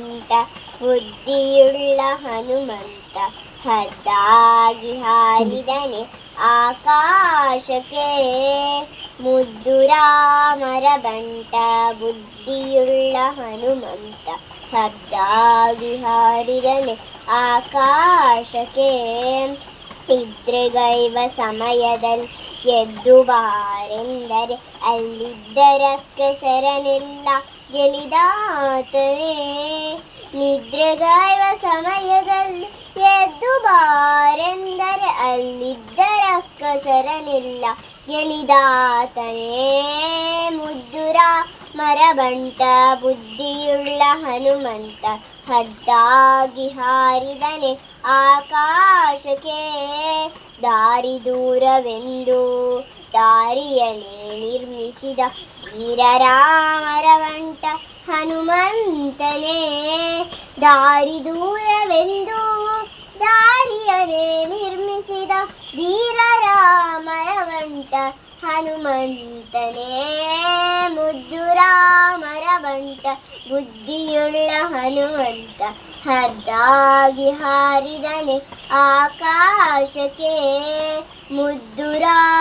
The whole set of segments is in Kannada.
ಮರಬಂಟ ಬುದ್ಧಿಯುಳ್ಳ ಹನುಮಂತ, ಹದ್ದಾಗಿ ಹಾರಿದನೆ ಆಕಾಶಕ್ಕೆ. ಮುದ್ದು ರಾಮರ ಬಂಟ, ಬುದ್ಧಿಯುಳ್ಳ ಹನುಮಂತ, ಹದ್ದಾಗಿ ಹಾರಿದನೆ ಆಕಾಶಕ್ಕೆ. ನಿದ್ರೆಗೈವ ಸಮಯದಲ್ಲಿ ಎದ್ದು ಬಾರೆಂದರೆ ಅಲ್ಲಿದ್ದರ ಕೆಸರನೆಲ್ಲ ಗೆಳಿದಾತನೇ ನಿದ್ರೆಗೈವ ಸಮಯದಲ್ಲಿ ಎದ್ದು ಬಾರೆಂದರೆ ಅಲ್ಲಿದ್ದ ರಕ್ಕಸರನಿಲ್ಲ. ಗೆಲಿದಾತನೇ ಮುದ್ದುರ ಮರಬಂಟ ಬುದ್ಧಿಯುಳ್ಳ ಹನುಮಂತ ಹದ್ದಾಗಿ ಹಾರಿದನೆ ಆಕಾಶಕ್ಕೆ ದಾರಿ ದೂರವೆಂದು ದಾರಿಯನೇ ನಿರ್ಮಿಸಿದ ಧೀರರಾಮರ ಬಂಟ ಹನುಮಂತನೇ ದಾರಿ ದೂರವೆಂದು ದಾರಿಯನೇ ನಿರ್ಮಿಸಿದ ವೀರರಾಮರವಂಟ ಹನುಮಂತನೇ. ಮುದ್ದು ರಾಮರವಂಟ ಬುದ್ಧಿಯುಳ್ಳ ಹನುಮಂತ, ಹದ್ದಾಗಿ ಹಾರಿದನೆ ಆಕಾಶಕ್ಕೆ. ಮುದ್ದು ರಾಮರ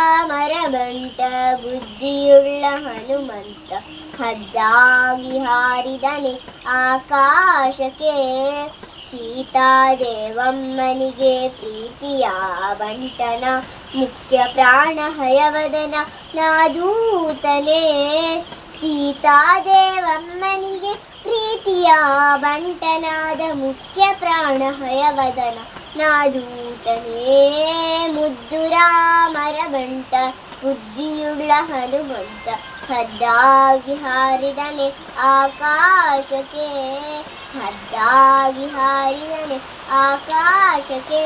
ಬಂಟ ಬುದ್ಧಿಯುಳ್ಳ ಹನುಮಂತ ಹದ್ದಾಗಿ ಹಾರಿದನೆ ಆಕಾಶಕ್ಕೆ. ಸೀತಾದೇವಮ್ಮನಿಗೆ ಪ್ರೀತಿಯ ಬಂಟನ, ಮುಖ್ಯ ಪ್ರಾಣ ಹಯವದನ ನಾದೂತನೇ. ಸೀತಾದೇವಮ್ಮನಿಗೆ ಪ್ರೀತಿಯ ಬಂಟನಾದ ಮುಖ್ಯ ಪ್ರಾಣ ಹಯವದನ ನಾದೂತನೇ. ಮುದ್ದು ರಾಮರ ಬಂಟ ಬುದ್ಧಿಯುಳ್ಳ ಹನುಮಂತ ಹದ್ದಾಗಿ ಹಾರಿದನೆ ಆಕಾಶಕ್ಕೆ. ಹದ್ದಾಗಿ ಹಾರಿದನೆ ಆಕಾಶಕ್ಕೆ.